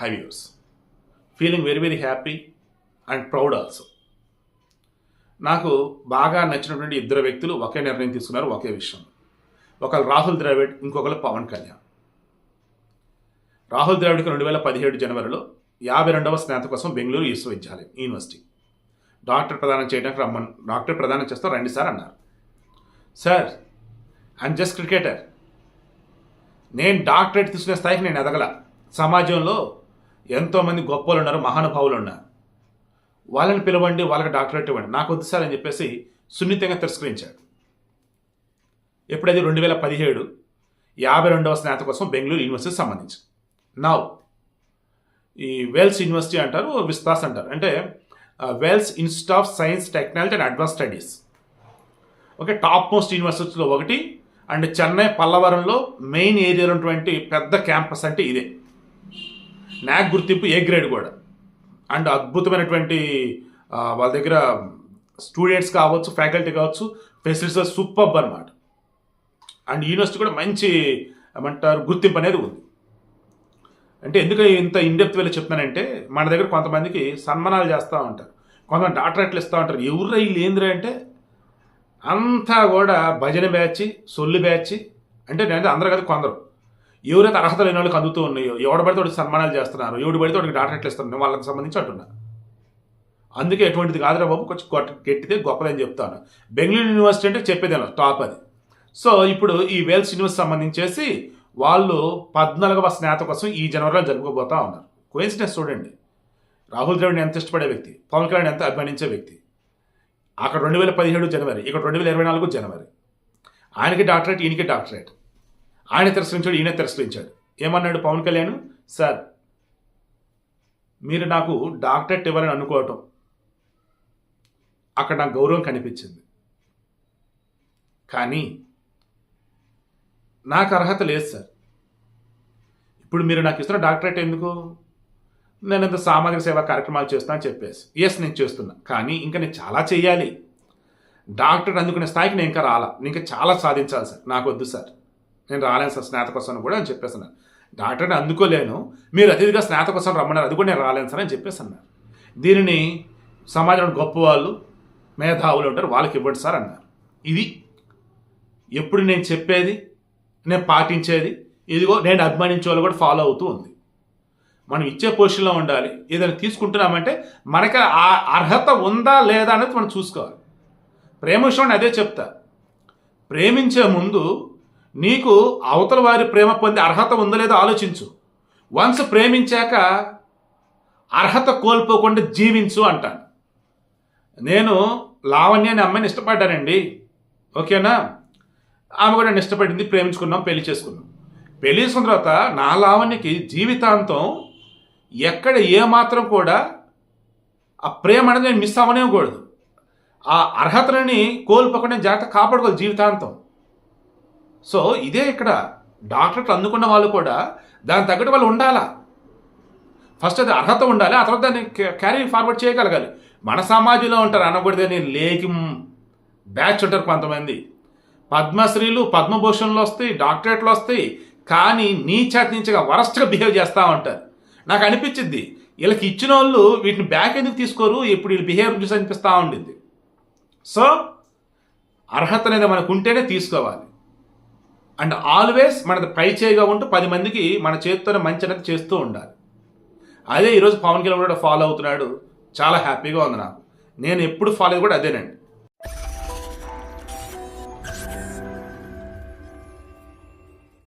Hi views feeling very very happy and proud also నాకు బాగా నచ్చినటువంటి ఇద్దరు వ్యక్తులు ఒకే నిర్ణయం తీసుకున్నారు ఒకే విషయం. ఒకరు రాహుల్ ద్రావిడ్ ఇంకొకరు పవన్ కళ్యాణ్. రాహుల్ ద్రావిడ్కి రెండు వేల పదిహేడు జనవరిలో యాభై రెండవ స్నాతకోత్సవం బెంగళూరు విశ్వవిద్యాలయం యూనివర్సిటీ. డాక్టర్ ప్రదానం చేయడానికి రమ్మని డాక్టర్ ప్రదానం చేస్తూ రండి సార్ అన్నారు. Sir I'm just cricketer. నేను డాక్టరేట్ తీసుకునే స్థాయికి నేను ఎదగల. సమాజంలో ఎంతోమంది గొప్పలు ఉన్నారు మహానుభావులు ఉన్నారు వాళ్ళని పిలవండి వాళ్ళకి డాక్టరేట్ ఇవ్వండి. నాకు వద్దు సార్ అని చెప్పేసి సున్నితంగా తిరస్కరించాడు. ఎప్పుడైతే రెండు వేల పదిహేడు యాభై రెండవ స్నాతకోత్సవం బెంగళూరు యూనివర్సిటీ సంబంధించి నౌ ఈ వెల్స్ యూనివర్సిటీ అంటారు విస్తాస్ అంటారు. అంటే Vels Institute of Science Technology and advance studies okay top most యూనివర్సిటీలో ఒకటి అండ్ చెన్నై పల్లవరంలో మెయిన్ ఏరియాలో ఉన్నటువంటి పెద్ద క్యాంపస్ అంటే ఇదే. నాక్ గుర్తింపు ఏ గ్రేడ్ కూడా. అండ్ అద్భుతమైనటువంటి వాళ్ళ దగ్గర స్టూడెంట్స్ కావచ్చు ఫ్యాకల్టీ కావచ్చు ఫెసిలిటీస్ సూపర్ అనమాట అండ్ యూనివర్సిటీ కూడా మంచి ఏమంటారు గుర్తింపు అనేది ఉంది. అంటే ఎందుకు ఇంత ఇండెప్త్ వెళ్ళి చెప్తున్నానంటే మన దగ్గర కొంతమందికి సన్మానాలు చేస్తూ ఉంటారు. కొంతమంది డాక్టరేట్లు ఇస్తూ ఉంటారు. ఎవరు వీళ్ళు అంటే అంతా కూడా భజన బ్యాచ్ సొల్లు బ్యాచ్ అంటే నేను అందరూ కదా కొందరు. ఎవరైతే అర్హత లేని వాళ్ళకి అందుతూ ఉన్నాయో ఎవడు పడితే సన్మానాలు చేస్తున్నారు ఎవడు పడితే వాడికి డాక్టరేట్లు ఇస్తున్నారు వాళ్ళకి సంబంధించి అంటున్నారు అందుకే ఎటువంటిది కాదురా బాబు కొంచెం గొప్ప గట్టిదే గొప్పదని చెప్తాను. బెంగళూరు యూనివర్సిటీ అంటే చెప్పేది టాప్ అది. సో ఇప్పుడు ఈ వేల్స్ యూనివర్సిటీ సంబంధించేసి వాళ్ళు పద్నాలుగవ కోసం ఈ జనవరిలో జరుపుకోబోతా ఉన్నారు. కోయిన్సిడెన్స్ చూడండి. రాహుల్ ద్రవిడ్ని ఎంత ఇష్టపడే వ్యక్తి పవన్ కళ్యాణ్ ఎంత అభిమానించే వ్యక్తి. అక్కడ రెండు వేల పదిహేడు జనవరి ఇక్కడ రెండు వేల ఇరవై నాలుగు జనవరి. ఆయనకి డాక్టరేట్ ఈయనకి డాక్టరేట్. ఆయన తిరస్కరించాడు ఈయన తిరస్కరించాడు ఏమన్నాడు పవన్ కళ్యాణ్? సార్ మీరు నాకు డాక్టరేట్ ఇవ్వాలని అనుకోవటం. అక్కడ నాకు గౌరవం కనిపించింది. కానీ నాకు అర్హత లేదు సార్. ఇప్పుడు మీరు నాకు ఇస్తున్న డాక్టరేట్ ఎందుకు? నేను ఇంత సామాజిక సేవా కార్యక్రమాలు చేస్తున్నా చెప్పేసి. ఎస్ నేను చేస్తున్నా. కానీ ఇంకా నేను చాలా చేయాలి డాక్టర్ అందుకునే స్థాయికి నేను ఇంకా రాలా. ఇంకా చాలా సాధించాలి సార్. నాకు వద్దు సార్. నేను రాలేను సార్ స్నాతకోత్సవం కూడా అని చెప్పేస్తున్నాను డాక్టర్ని అందుకోలేను. మీరు అతిథిగా స్నాతకోత్సవం రమ్మన్నారు. అది కూడా నేను రాలేను సార్ అని చెప్పేసి అన్నారు దీనిని సమాజంలో గొప్ప వాళ్ళు మేధావులు ఉంటారు. వాళ్ళకి ఇవ్వండి సార్ అన్నారు. ఇది ఎప్పుడు నేను చెప్పేది నేను పాటించేది ఇదిగో నేను అభిమానించే వాళ్ళు కూడా ఫాలో అవుతూ ఉంది. మనం ఇచ్చే పొజిషన్లో ఉండాలి. ఏదైనా తీసుకుంటున్నామంటే మనకి ఆ అర్హత ఉందా లేదా అనేది మనం చూసుకోవాలి. ప్రేమ విషయం అదే చెప్తా. ప్రేమించే ముందు నీకు అవతల వారి ప్రేమ పొందే అర్హత ఉందో లేదో ఆలోచించు. వన్స్ ప్రేమించాక అర్హత కోల్పోకుండా జీవించు అంటాను. నేను లావణ్య అనే అమ్మాయిని ఇష్టపడ్డానండి. ఓకేనా? ఆమె కూడా నన్ను ఇష్టపడింది ప్రేమించుకున్నాం పెళ్ళి చేసుకున్నాం. పెళ్ళి చేసుకున్న తర్వాత నా లావణ్యకి జీవితాంతం ఎక్కడ ఏమాత్రం కూడా ఆ ప్రేమ అనేది నేను మిస్ అవ్వనేకూడదు ఆ అర్హతలని కోల్పోకుండా జాగ్రత్త కాపాడుకోవాలి జీవితాంతం. సో ఇదే ఇక్కడ డాక్టర్లు అందుకున్న వాళ్ళు కూడా దాని తగ్గట్టు వాళ్ళు ఉండాలా? ఫస్ట్ అది అర్హత ఉండాలి ఆ తర్వాత దాన్ని క్యారీ ఫార్వర్డ్ చేయగలగాలి. మన సమాజంలో ఉంటారు అనకూడదని లేకి బ్యాచ్ ఉంటారు కొంతమంది. పద్మశ్రీలు పద్మభూషణ్లు వస్తాయి డాక్టరేట్లు వస్తాయి కానీ నీచాతి నీచగా వరస్ట్గా బిహేవ్ చేస్తూ ఉంటారు. నాకు అనిపించింది వీళ్ళకి ఇచ్చిన వాళ్ళు వీటిని బ్యాక్ ఎందుకు తీసుకోరు? ఇప్పుడు వీళ్ళు బిహేవియర్ చూసి అనిపిస్తూ ఉండింది సో అర్హత అనేది మనకు ఉంటేనే తీసుకోవాలి. అండ్ ఆల్వేస్ మనది పై చేయగా ఉంటూ పది మందికి మన చేతితోనే మంచి అనేది చేస్తూ ఉండాలి. అదే ఈరోజు పవన్ కళ్యాణ్ కూడా ఫాలో అవుతున్నాడు. చాలా హ్యాపీగా ఉంది నాకు. నేను ఎప్పుడు ఫాలో అయ్యి కూడా అదేనండి.